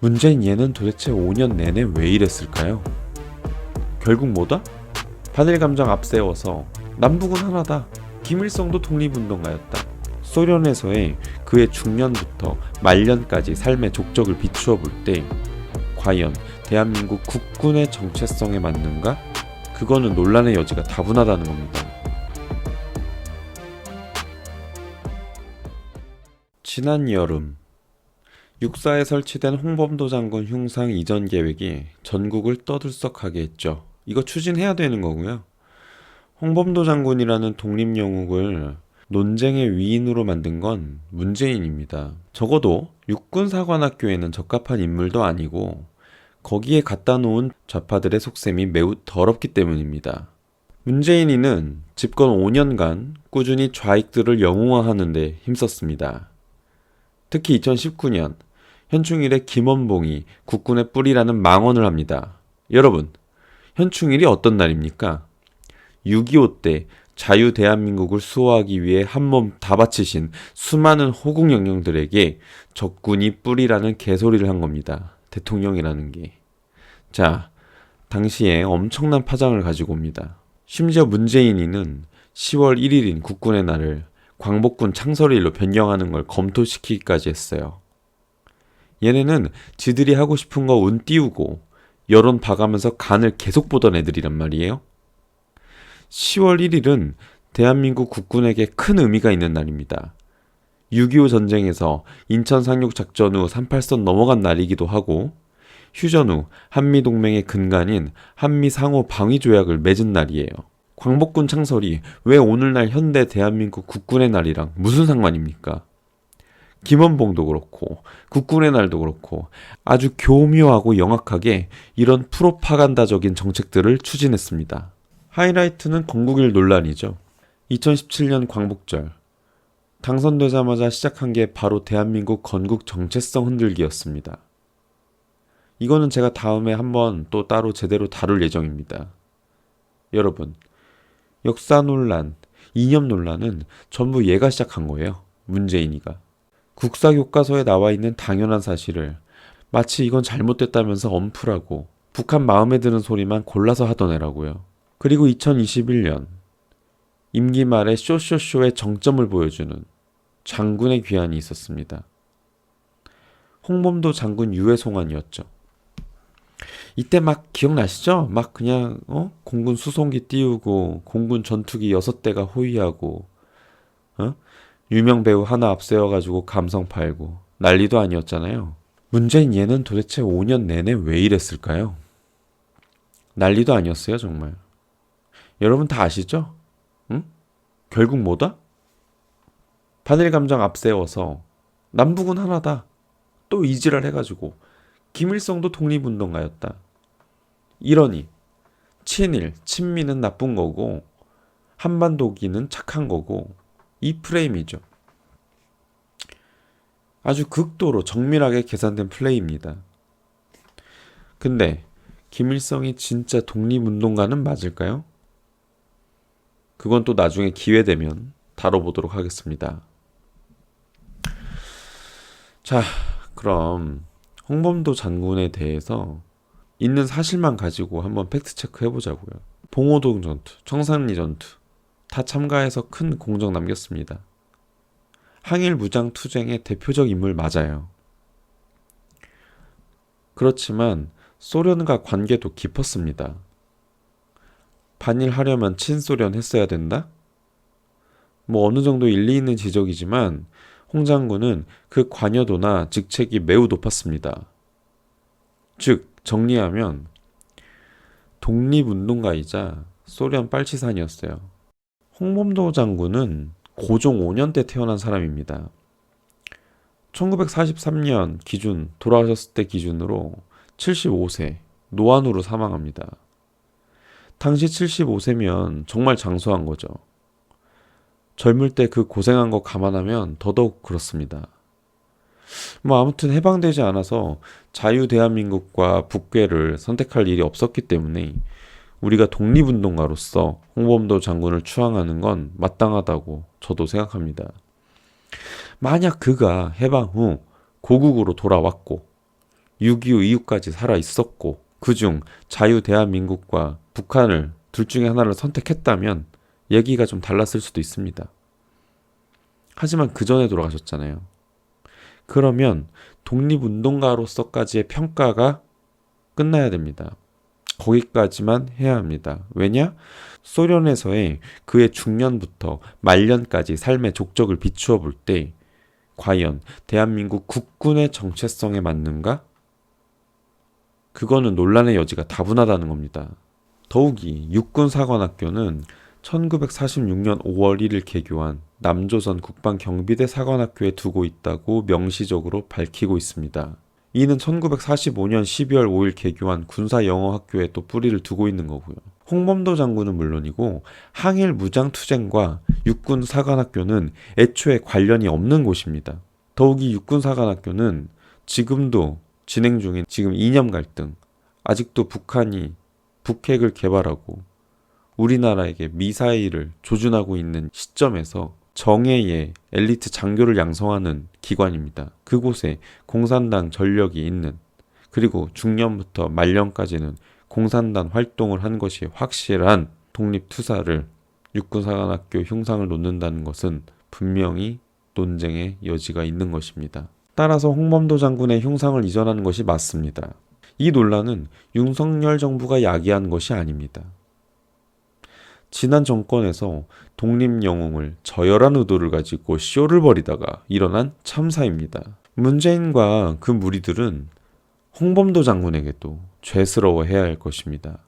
문재인 얘는 도대체 5년 내내 왜 이랬을까요? 결국 뭐다? 반일 감정 앞세워서 남북은 하나다. 김일성도 독립운동가였다. 소련에서의 그의 중년부터 말년까지 삶의 족적을 비추어 볼 때 과연 대한민국 국군의 정체성에 맞는가? 그거는 논란의 여지가 다분하다는 겁니다. 지난 여름 육사에 설치된 홍범도 장군 흉상 이전 계획이 전국을 떠들썩하게 했죠. 이거 추진해야 되는 거고요. 홍범도 장군이라는 독립영웅을 논쟁의 위인으로 만든 건 문재인입니다. 적어도 육군사관학교에는 적합한 인물도 아니고 거기에 갖다 놓은 좌파들의 속셈이 매우 더럽기 때문입니다. 문재인이는 집권 5년간 꾸준히 좌익들을 영웅화하는 데 힘썼습니다. 특히 2019년 현충일에 김원봉이 국군의 뿌리라는 망언을 합니다. 여러분, 현충일이 어떤 날입니까? 6.25 때 자유 대한민국을 수호하기 위해 한 몸 다 바치신 수많은 호국 영령들에게 적군이 뿌리라는 개소리를 한 겁니다. 대통령이라는 게. 자, 당시에 엄청난 파장을 가지고 옵니다. 심지어 문재인이는 10월 1일인 국군의 날을 광복군 창설일로 변경하는 걸 검토시키기까지 했어요. 얘네는 지들이 하고 싶은 거 운 띄우고 여론 봐가면서 간을 계속 보던 애들이란 말이에요. 10월 1일은 대한민국 국군에게 큰 의미가 있는 날입니다. 6.25 전쟁에서 인천 상륙 작전 후 38선 넘어간 날이기도 하고 휴전 후 한미 동맹의 근간인 한미 상호 방위 조약을 맺은 날이에요. 광복군 창설이 왜 오늘날 현대 대한민국 국군의 날이랑 무슨 상관입니까? 김원봉도 그렇고 국군의 날도 그렇고 아주 교묘하고 영악하게 이런 프로파간다적인 정책들을 추진했습니다. 하이라이트는 건국일 논란이죠. 2017년 광복절 당선되자마자 시작한 게 바로 대한민국 건국 정체성 흔들기였습니다. 이거는 제가 다음에 한번 또 따로 제대로 다룰 예정입니다. 여러분, 역사 논란, 이념 논란은 전부 얘가 시작한 거예요. 문재인이가. 국사 교과서에 나와 있는 당연한 사실을 마치 이건 잘못됐다면서 엄풀하고 북한 마음에 드는 소리만 골라서 하던 애라고요. 그리고 2021년 임기 말에 쇼쇼쇼의 정점을 보여주는 장군의 귀환이 있었습니다. 홍범도 장군 유해 송환이었죠. 이때 막 기억나시죠? 막 그냥 어? 공군 수송기 띄우고 공군 전투기 6대가 호위하고 어? 유명 배우 하나 앞세워가지고 감성 팔고 난리도 아니었잖아요. 문재인 얘는 도대체 5년 내내 왜 이랬을까요? 난리도 아니었어요, 정말. 여러분 다 아시죠? 응? 결국 뭐다? 반일 감정 앞세워서 남북은 하나다. 또 이지랄 해가지고 김일성도 독립운동가였다. 이러니 친일, 친미는 나쁜 거고 한반도기는 착한 거고 이 프레임이죠. 아주 극도로 정밀하게 계산된 플레이입니다. 근데 김일성이 진짜 독립운동가는 맞을까요? 그건 또 나중에 기회 되면 다뤄보도록 하겠습니다. 자, 그럼 홍범도 장군에 대해서 있는 사실만 가지고 한번 팩트 체크 해보자고요. 봉오동 전투, 청산리 전투 다 참가해서 큰 공적 남겼습니다. 항일 무장 투쟁의 대표적 인물 맞아요. 그렇지만 소련과 관계도 깊었습니다. 반일하려면 친소련 했어야 된다? 뭐 어느 정도 일리 있는 지적이지만 홍 장군은 그 관여도나 직책이 매우 높았습니다. 즉 정리하면 독립운동가이자 소련 빨치산이었어요. 홍범도 장군은 고종 5년 때 태어난 사람입니다. 1943년 기준 돌아가셨을 때 기준으로 75세 노안으로 사망합니다. 당시 75세면 정말 장수한 거죠. 젊을 때 그 고생한 거 감안하면 더더욱 그렇습니다. 뭐 아무튼 해방되지 않아서 자유 대한민국과 북괴를 선택할 일이 없었기 때문에 우리가 독립운동가로서 홍범도 장군을 추앙하는 건 마땅하다고 저도 생각합니다. 만약 그가 해방 후 고국으로 돌아왔고 6.25 이후까지 살아 있었고 그중 자유 대한민국과 북한을 둘 중에 하나를 선택했다면 얘기가 좀 달랐을 수도 있습니다. 하지만 그 전에 돌아가셨잖아요. 그러면 독립운동가로서까지의 평가가 끝나야 됩니다. 거기까지만 해야 합니다. 왜냐? 소련에서의 그의 중년부터 말년까지 삶의 족적을 비추어 볼 때 과연 대한민국 국군의 정체성에 맞는가? 그거는 논란의 여지가 다분하다는 겁니다. 더욱이 육군사관학교는 1946년 5월 1일 개교한 남조선 국방경비대 사관학교에 두고 있다고 명시적으로 밝히고 있습니다. 이는 1945년 12월 5일 개교한 군사영어학교에 또 뿌리를 두고 있는 거고요. 홍범도 장군은 물론이고 항일 무장투쟁과 육군 사관학교는 애초에 관련이 없는 곳입니다. 더욱이 육군 사관학교는 지금도 진행 중인 지금 이념 갈등, 아직도 북한이 북핵을 개발하고 우리나라에게 미사일을 조준하고 있는 시점에서 정예의 엘리트 장교를 양성하는 기관입니다. 그곳에 공산당 전력이 있는 그리고 중년부터 말년까지는 공산당 활동을 한 것이 확실한 독립투사를 육군사관학교 흉상을 놓는다는 것은 분명히 논쟁의 여지가 있는 것입니다. 따라서 홍범도 장군의 흉상을 이전하는 것이 맞습니다. 이 논란은 윤석열 정부가 야기한 것이 아닙니다. 지난 정권에서 독립 영웅을 저열한 의도를 가지고 쇼를 벌이다가 일어난 참사입니다. 문재인과 그 무리들은 홍범도 장군에게도 죄스러워해야 할 것입니다.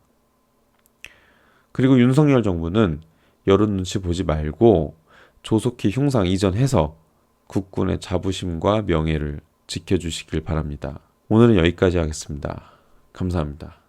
그리고 윤석열 정부는 여론 눈치 보지 말고 조속히 흉상 이전해서 국군의 자부심과 명예를 지켜주시길 바랍니다. 오늘은 여기까지 하겠습니다. 감사합니다.